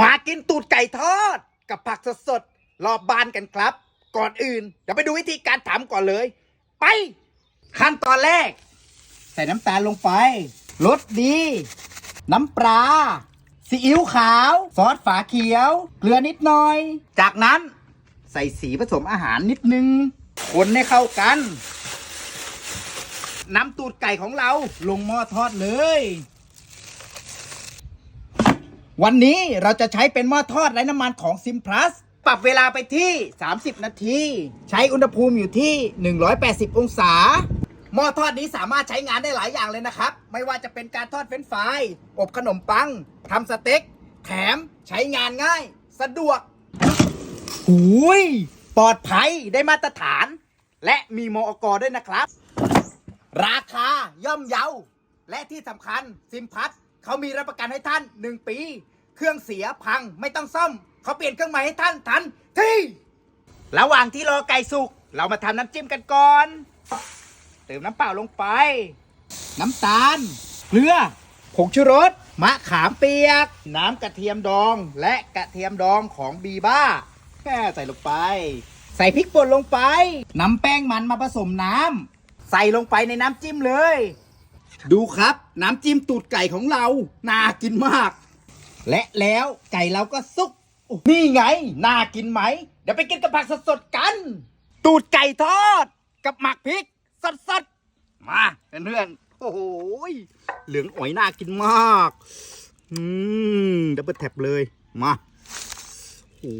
มากินตูดไก่ทอด กับผักสดๆรอบบานกันครับ ก่อนอื่นเดี๋ยวไปดูวิธีการทำก่อนเลย ไป ขั้นตอนแรก ใส่น้ำตาลลงไปรสดี น้ำปลาซีอิ๊วขาว ซอสฝาเขียว เกลือนิดหน่อย จากนั้นใส่สีผสมอาหารนิดนึง คนให้เข้ากัน น้ำตูดไก่ของเราลงหม้อทอดเลย วันนี้เราจะใช้เป็นหม้อทอดไร้น้ำมันของซิมพลัสปรับเวลาไปที่ 30 นาที ใช้อุณหภูมิอยู่ที่ 180 องศา หม้อทอดนี้สามารถใช้งานได้หลายอย่างเลยนะครับ ไม่ว่าจะเป็นการทอดเฟรนช์ฟราย อบขนมปัง ทำสเต็ก แถมใช้งานง่าย สะดวกหูยปลอดภัยได้มาตรฐาน และมีมอกด้วยนะครับ ราคาย่อมเยา และที่สำคัญซิมพัท เขามีรับประกันให้ท่าน 1 ปี เครื่องเสียพังไม่ต้องซ่อม เขาเปลี่ยนเครื่องใหม่ให้ท่านทันทีระหว่างที่รอไก่สุก เรามาทำน้ำจิ้มกันก่อน เติมน้ำเปล่าลงไป น้ำตาล เกลือ ผงชูรส มะขามเปียก น้ำกระเทียมดองและกระเทียมดองของบีบ้า แค่ใส่ลงไป ใส่พริกป่นลงไปนำแป้งมันมาผสมน้ำใส่ลงไปในน้ำจิ้มเลย ดูครับ น้ำจิ้มตูดไก่ของเรา น่ากินมาก และแล้วไก่เราก็สุกนี่ไง น่ากินไหม เดี๋ยวไปกินกับผักสดๆกัน ตูดไก่ทอด กับหมักพริก สดๆ มาเพื่อนๆโอ้โหเหลืองอ๋อยน่ากินมากอืมดับเบิลแท็บเลยมาโอ้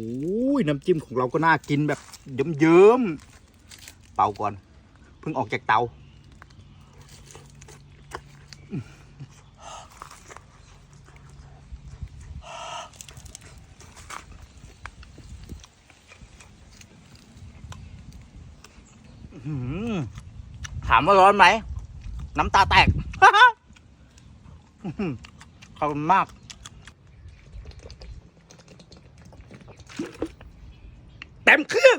ยน้ำจิ้มของเราก็น่ากินแบบเยิ้มๆเป่าก่อน เพิ่งออกจากเตา อื้อหือ ถามว่าร้อนไหม น้ำตาแตก ขอบคุณมาก เต็มเครื่อง